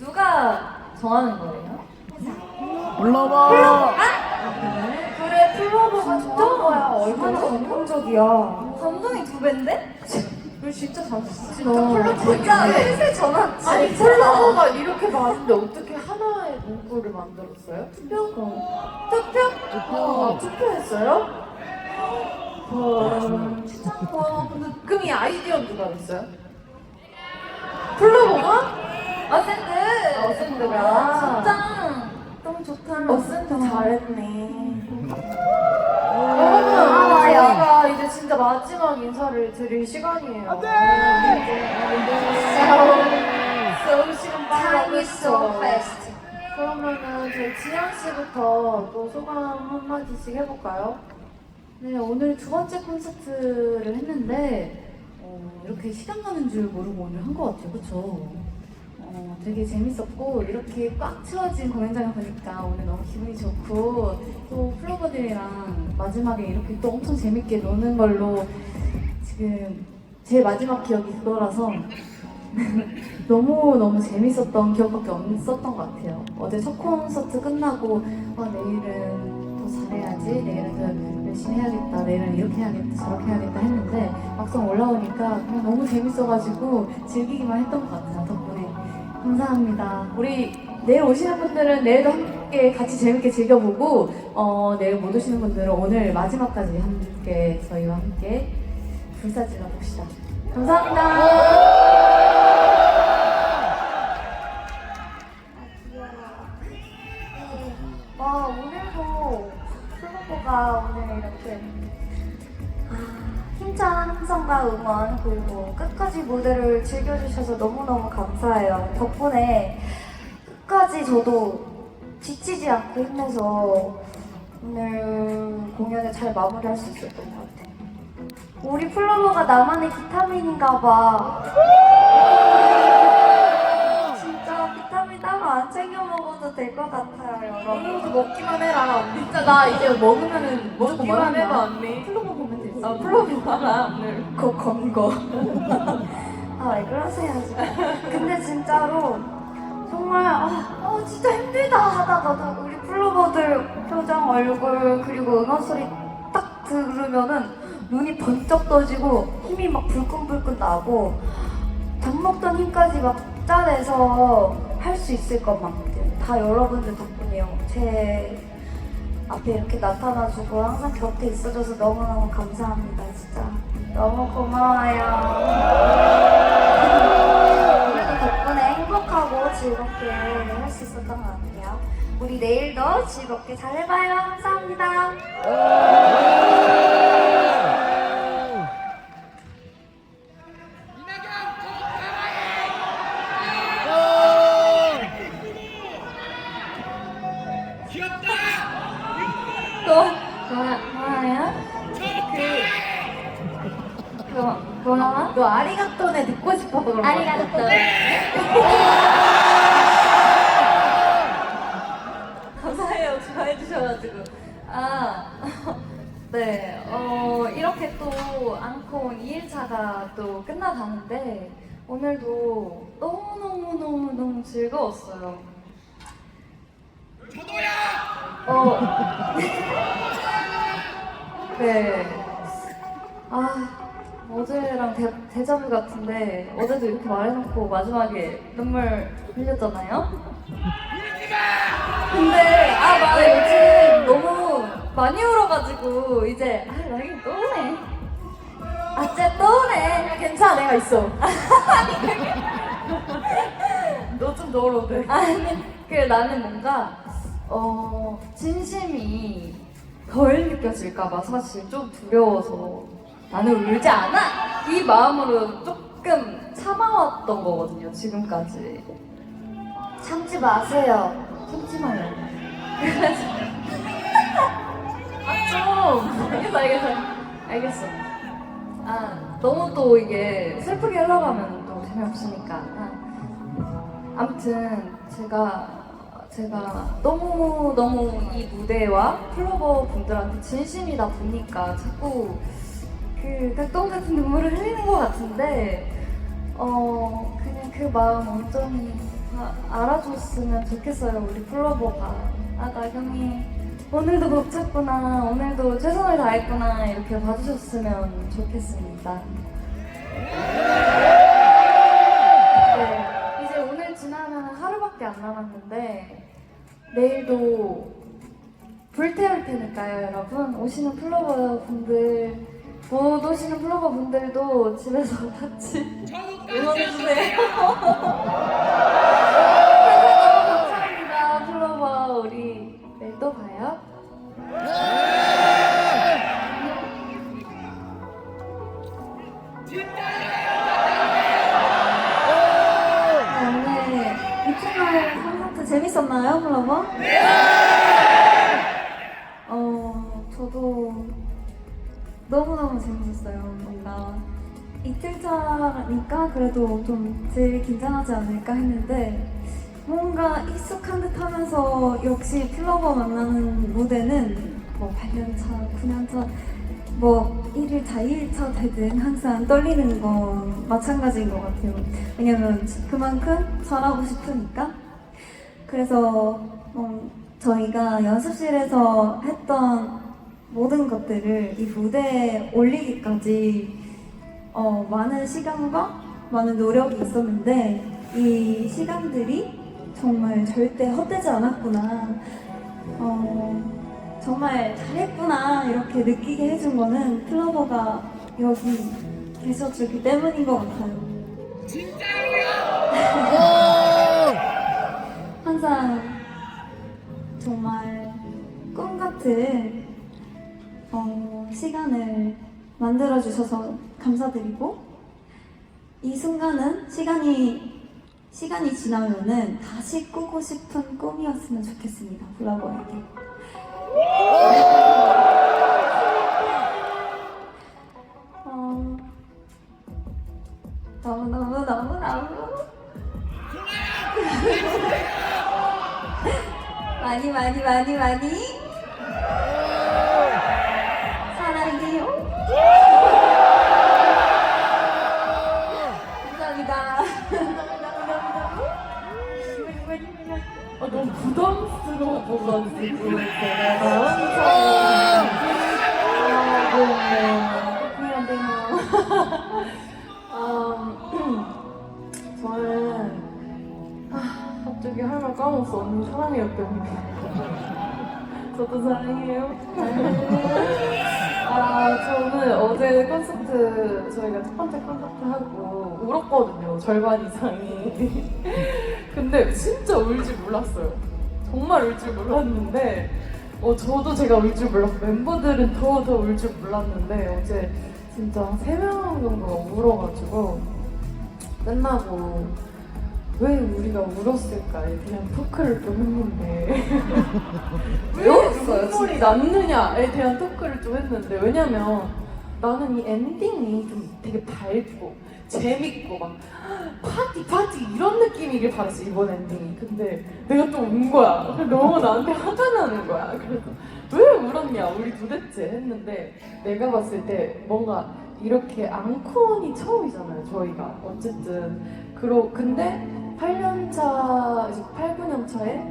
누가 정하는 거예요? 올라와. 그래 플로버가 거야. 얼마나 감동적이야. 감동이 두 배인데? 너 진짜 잘했어. 진짜 플로버 진짜 셋에 전화 아니. 플로버가 이렇게 많은데 어떻게 하나의 문구를 만들었어요? 투표? 투표? 아, 투표했어요? 헐. 와, 근데 그럼 이 아이디어 누가 냈어요? 플로버가? 어센드. 어센드가. 진짜 너무 좋다. 어센드 잘했네. 아, 여러분, 맞아요. 저희가 이제 진짜 마지막 인사를 드릴 시간이에요. 안돼. 너무 시간 빨리 Time is so 가겠어. fast. 그러면은 저희 지현 씨부터 또 소감 한 마디씩 해볼까요? 네, 오늘 두 번째 콘서트를 했는데 어, 이렇게 시간 가는 줄 모르고 오늘 한 것 같아요, 그렇죠? 어, 되게 재밌었고 이렇게 꽉 채워진 공연장을 보니까 오늘 너무 기분이 좋고 또 플로버들이랑 마지막에 이렇게 또 엄청 재밌게 노는 걸로 지금 제 마지막 기억이 그거라서 너무 너무 재밌었던 기억밖에 없었던 것 같아요. 어제 첫 콘서트 끝나고 아, 내일은 더 잘해야지, 내일은 더 열심히 해야겠다, 내일은 이렇게 해야겠다, 저렇게 해야겠다 했는데 막상 올라오니까 그냥 너무 재밌어가지고 즐기기만 했던 것 같아요. 감사합니다. 우리 내일 오시는 분들은 내일도 함께 같이 재밌게 즐겨보고 어, 내일 못 오시는 분들은 오늘 마지막까지 함께 저희와 함께 불사질러 봅시다. 감사합니다. 와 오늘도 플로버가 오늘 이렇게 아, 힘찬 함성과 응원 그리고 끝까지 무대를 즐겨주셔서 너무너무 감사해요. 덕분에 끝까지 저도 지치지 않고 힘내서 오늘 공연을 잘 마무리할 수 있었던 것 같아요. 우리 플로버가 나만의 비타민인가 봐. 진짜 비타민 따로 안 챙겨 먹어도 될 것 같아요, 여러분. 먹기만 해라. 진짜 나 이제 먹으면은 먹기만 먹는다. 해봐 언니. 아 플로버 하나 오늘. 그 건거. 아, 왜 그러세요, 지금. 근데 진짜로, 정말, 아, 아, 진짜 힘들다 하다가도 우리 플로버들 표정, 얼굴, 그리고 응원 소리 딱 들으면은 눈이 번쩍 떠지고 힘이 막 불끈불끈 나고 밥 먹던 힘까지 막 짜내서 할 수 있을 것만큼 다 여러분들 덕분이에요. 제 앞에 이렇게 나타나주고 항상 곁에 있어줘서 너무너무 감사합니다. 진짜 너무 고마워요. 오늘도 덕분에 행복하고 즐겁게 할 수 있었던 것 같아요. 우리 내일도 즐겁게 잘 해봐요. 감사합니다. 뭐예요? 그 뭐, 뭐야? 너 아리가또네 듣고 싶어서 그런 거야. 아리가또. 감사해요. 좋아해 주셔가지고. 아, 네. 어, 이렇게 또 앙콘 2일차가 또 끝나가는데 오늘도 너무너무너무너무 즐거웠어요. 어. 네. 아, 어제랑 대, 대자뷰 같은데 어제도 이렇게 말해놓고 마지막에 눈물 흘렸잖아요? 근데 아 맞아 요즘 너무 많이 울어가지고 이제 아 나긴 또 우네 아쟤 또 우네 괜찮아, 내가 있어. 너 좀 넣어도 돼. 아니 그래 나는 뭔가 어 진심이 덜 느껴질까봐 사실 좀 두려워서 나는 울지 않아? 이 마음으로 조금 참아왔던 거거든요 지금까지. 참지 마세요. 참지 마요. 그래서 아 좀. 알겠어 알겠어. 알겠어. 아 너무 또 이게 슬프게 흘러가면 또 재미없으니까. 아. 아무튼 제가 제가 너무 너무 이 무대와 플로버 분들한테 진심이다 보니까 자꾸 그 백동 같은 눈물을 흘리는 것 같은데 어 그냥 그 마음 온전히 다다 알아줬으면 좋겠어요 우리 플로버가. 아 나경이 오늘도 벅찼구나 오늘도 최선을 다했구나 이렇게 봐주셨으면 좋겠습니다 내일도 불태울 테니까요 여러분. 오시는 플로버 분들 못 오시는 플로버 분들도 집에서 같이 응원해주세요. 감사합니다. 플로버 우리 내일 또 봐요 이틀차니까 그래도 좀 제일 긴장하지 않을까 했는데 뭔가 익숙한 듯 하면서 역시 플로버 만나는 무대는 뭐 8년차, 9년차 뭐 1일차, 2일차 되든 항상 떨리는 건 마찬가지인 것 같아요. 왜냐면 그만큼 잘하고 싶으니까. 그래서 음, 저희가 연습실에서 했던 모든 것들을 이 무대에 올리기까지 어, 많은 시간과 많은 노력이 있었는데 이 시간들이 정말 절대 헛되지 않았구나. 어, 정말 잘했구나 이렇게 느끼게 해준 거는 플로버가 여기 계셔주기 때문인 것 같아요. 항상 정말 꿈 같은 어, 시간을 만들어 주셔서 감사드리고 이 순간은 시간이 시간이 지나면은 다시 꾸고 싶은 꿈이었으면 좋겠습니다. 플라버에게. 어, 너무 너무 너무 너무 많이 많이 많이 많이 제가 네. 그게 안 되나. 아, 저는 아, 갑자기 할 말 까먹었어. 언니 사랑해요. 저도 사랑해요. 아, 저는 어제 콘서트, 저희가 첫 번째 콘서트 하고 울었거든요. 절반 이상이. 근데 진짜 울줄 몰랐어요. 정말 울 줄 몰랐는데, 어, 저도 제가 울 줄 몰랐고, 멤버들은 더 더 울 줄 몰랐는데, 어제 진짜 세 명 정도가 울어가지고, 끝나고, 왜 우리가 울었을까에 대한 토크를 좀 했는데, 왜 울었어요, 눈물이 났느냐에 대한 토크를 좀 했는데, 왜냐면 나는 이 엔딩이 좀 되게 밝고, 재밌고, 막, 파티, 파티 이런 느낌이길 바랐어, 이번 엔딩이. 근데 내가 또 운 거야. 너무 나한테 화가 나는 거야. 그래서 왜 울었냐, 우리 도대체 했는데, 내가 봤을 때 뭔가 이렇게 앙콘이 처음이잖아요, 저희가. 어쨌든. 그러, 근데 8년차, 이제 8, 9년 차에,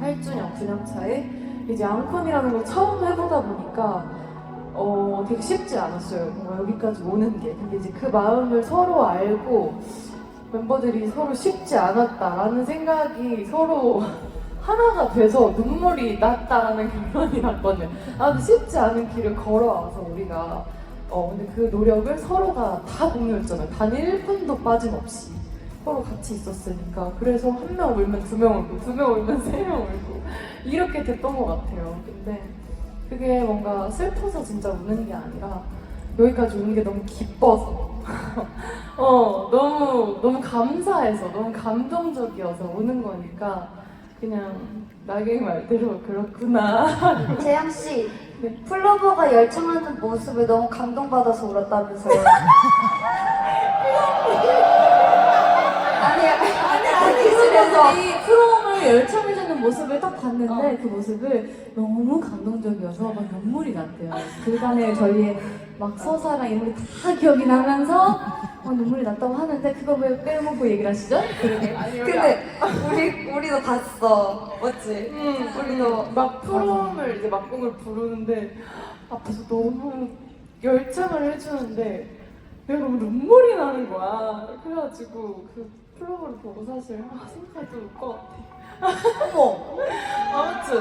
8주년, 9년 차에, 이제 앙콘이라는 걸 처음 해보다 보니까, 어, 되게 쉽지 않았어요. 뭔가 여기까지 오는 게. 근데 이제 그 마음을 서로 알고, 멤버들이 서로 쉽지 않았다라는 생각이 서로 하나가 돼서 눈물이 났다라는 결론이 났거든요. 아, 쉽지 않은 길을 걸어와서 우리가 어 근데 그 노력을 서로가 다 공유했잖아요. 단 1분도 빠짐없이 서로 같이 있었으니까 그래서 한 명 울면 두 명 울고 두 명 울면 세 명 울고 이렇게 됐던 것 같아요. 근데 그게 뭔가 슬퍼서 진짜 우는 게 아니라 여기까지 오는 게 너무 기뻐서. 어 너무 너무 감사해서 너무 감동적이어서 우는 거니까 그냥 나경이 말대로 그렇구나. 재영 씨, 플로버가 열창하는 모습을 너무 감동받아서 울었다면서요. 아니, 아니, 아니, 이 프롬을 열창해주는 모습을 딱 봤는데 그 모습을 너무 감동적이어서 막 눈물이 났대요. 그간의 저희의 막 서사랑 이런 게 다 기억이 나면서 막 눈물이 났다고 하는데 그거 왜 빼먹고 얘기를 하시죠? 그러게. 근데 우리 우리도 봤어. 맞지? 음, 우리도 막 프롬을 이제 막곡을 부르는데 앞에서 너무 열창을 해주는데 내가 너무 눈물이 나는 거야. 그래가지고 그 플로버를 보고 사실 아, 생각해도 울 것 같아. 어머. 아무튼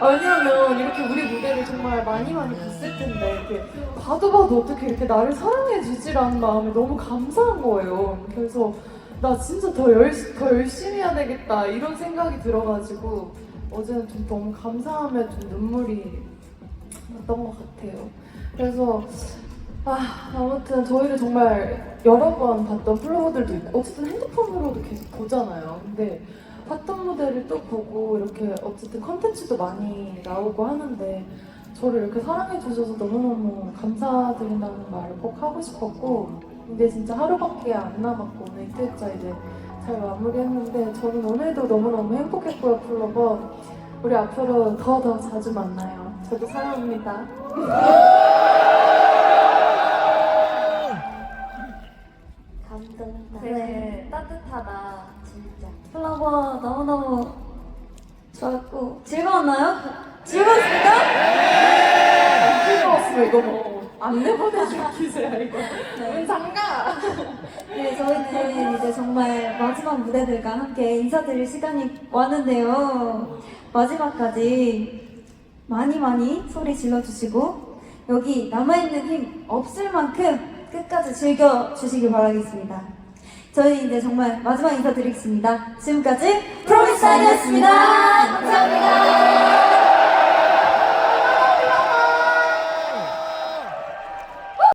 아, 왜냐면 이렇게 우리 무대를 정말 많이 많이 봤을 텐데 이렇게 봐도 봐도 어떻게 이렇게 나를 사랑해 주지라는 마음에 너무 감사한 거예요. 그래서 나 진짜 더, 열, 더 열심히 해야 되겠다 이런 생각이 들어가지고 어제는 좀 너무 감사함에 좀 눈물이 났던 것 같아요. 그래서 아, 아무튼 저희를 정말 여러 번 봤던 플로버들도 있고 어쨌든 핸드폰으로도 계속 보잖아요. 근데 봤던 무대를 또 보고 이렇게 어쨌든 컨텐츠도 많이 나오고 하는데 저를 이렇게 사랑해 주셔서 너무너무 감사드린다는 말을 꼭 하고 싶었고 근데 진짜 하루밖에 안 남았고 오늘 이틀차 이제 잘 마무리했는데 저는 오늘도 너무너무 행복했고요 플로버 우리 앞으로 더더 자주 만나요 저도 사랑합니다. 마지막 무대들과 함께 인사드릴 시간이 왔는데요. 마지막까지 많이 많이 소리 질러주시고 여기 남아있는 힘 없을 만큼 끝까지 즐겨주시길 바라겠습니다. 저희 이제 정말 마지막 인사드리겠습니다. 지금까지 프로미스타이었습니다. 감사합니다.